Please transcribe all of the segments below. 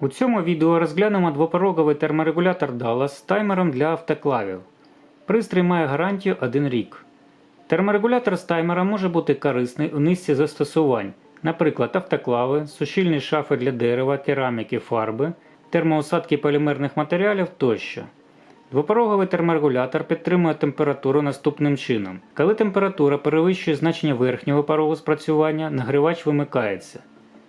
У цьому відео розглянемо двопороговий терморегулятор Dallas з таймером для автоклавів. Пристрій має гарантію 1 рік. Терморегулятор з таймера може бути корисний у низці застосувань, наприклад, автоклави, сушильні шафи для дерева, кераміки, фарби, термоусадки полімерних матеріалів тощо. Двопороговий терморегулятор підтримує температуру наступним чином. Коли температура перевищує значення верхнього порогу спрацювання, нагрівач вимикається.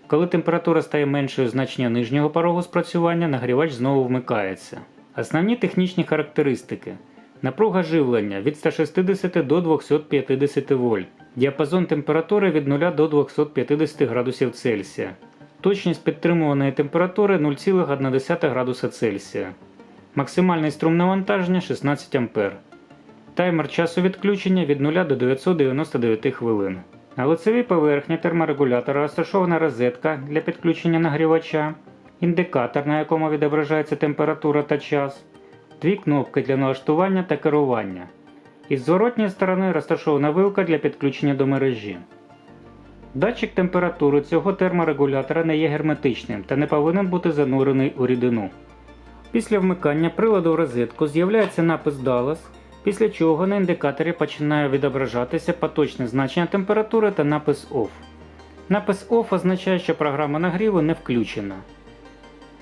Коли температура стає меншою значення нижнього порогу спрацювання, нагрівач знову вмикається. Основні технічні характеристики. Напруга живлення від 160 до 250 вольт. Діапазон температури від 0 до 250 градусів Цельсія. Точність підтримуваної температури 0,1 градуса Цельсія. Максимальний струм навантаження 16 А. Таймер часу відключення від 0 до 999 хвилин. На лицевій поверхні терморегулятора розташована розетка для підключення нагрівача, індикатор, на якому відображається температура та час, дві кнопки для налаштування та керування. Із зворотньої сторони розташована вилка для підключення до мережі. Датчик температури цього терморегулятора не є герметичним та не повинен бути занурений у рідину. Після вмикання приладу в розетку з'являється напис DALAS, після чого на індикаторі починає відображатися поточне значення температури та напис OFF. Напис OFF означає, що програма нагріву не включена.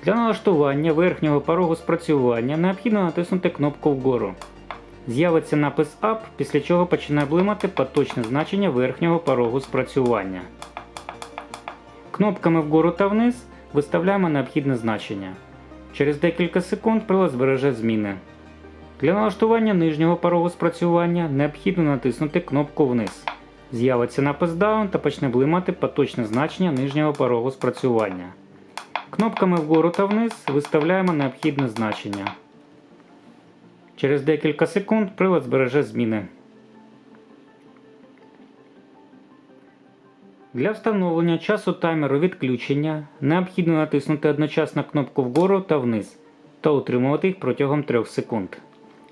Для налаштування верхнього порогу спрацювання необхідно натиснути кнопку вгору. З'явиться напис UP, після чого починає блимати поточне значення верхнього порогу спрацювання. Кнопками вгору та вниз виставляємо необхідне значення. Через декілька секунд прилад збереже зміни. Для налаштування нижнього порогу спрацювання необхідно натиснути кнопку вниз. З'явиться напис Down та почне блимати поточне значення нижнього порогу спрацювання. Кнопками вгору та вниз виставляємо необхідне значення. Через декілька секунд прилад збереже зміни. Для встановлення часу таймеру відключення необхідно натиснути одночасно кнопку вгору та вниз та утримувати їх протягом 3 секунд.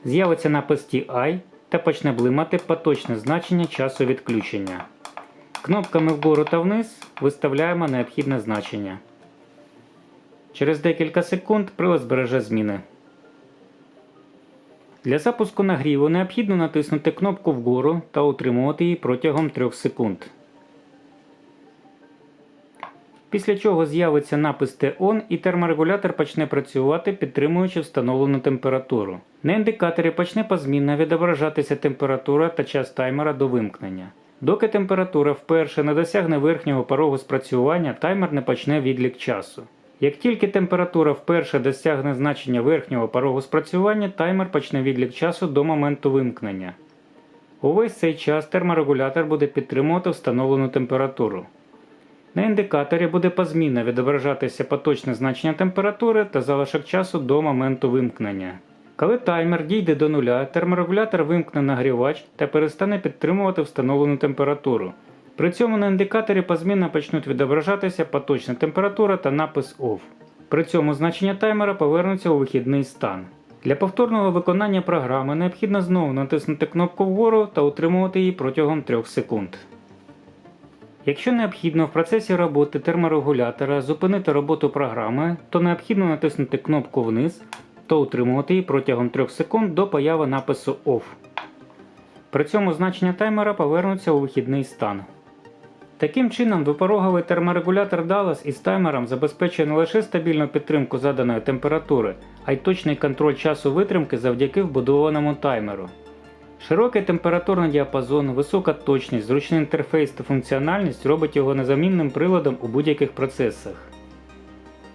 З'явиться напис TI та почне блимати поточне значення часу відключення. Кнопками вгору та вниз виставляємо необхідне значення. Через декілька секунд прилад збереже зміни. Для запуску нагріву необхідно натиснути кнопку вгору та утримувати її протягом 3 секунд. Після чого з'явиться напис T-ON і терморегулятор почне працювати, підтримуючи встановлену температуру. На індикаторі почне позмінно відображатися температура та час таймера до вимкнення. Доки температура вперше не досягне верхнього порогу спрацювання, таймер не почне відлік часу. Як тільки температура вперше досягне значення верхнього порогу спрацювання, таймер почне відлік часу до моменту вимкнення. Увесь цей час терморегулятор буде підтримувати встановлену температуру. На індикаторі буде позмінно відображатися поточне значення температури та залишок часу до моменту вимкнення. Коли таймер дійде до нуля, терморегулятор вимкне нагрівач та перестане підтримувати встановлену температуру. При цьому на індикаторі позмінно почнуть відображатися поточна температура та напис OFF. При цьому значення таймера повернуться у вихідний стан. Для повторного виконання програми необхідно знову натиснути кнопку вгору та утримувати її протягом 3 секунд. Якщо необхідно в процесі роботи терморегулятора зупинити роботу програми, то необхідно натиснути кнопку вниз та утримувати її протягом 3 секунд до появи напису OFF. При цьому значення таймера повернуться у вихідний стан. Таким чином, двопороговий терморегулятор Dallas із таймером забезпечує не лише стабільну підтримку заданої температури, а й точний контроль часу витримки завдяки вбудованому таймеру. Широкий температурний діапазон, висока точність, зручний інтерфейс та функціональність робить його незамінним приладом у будь-яких процесах.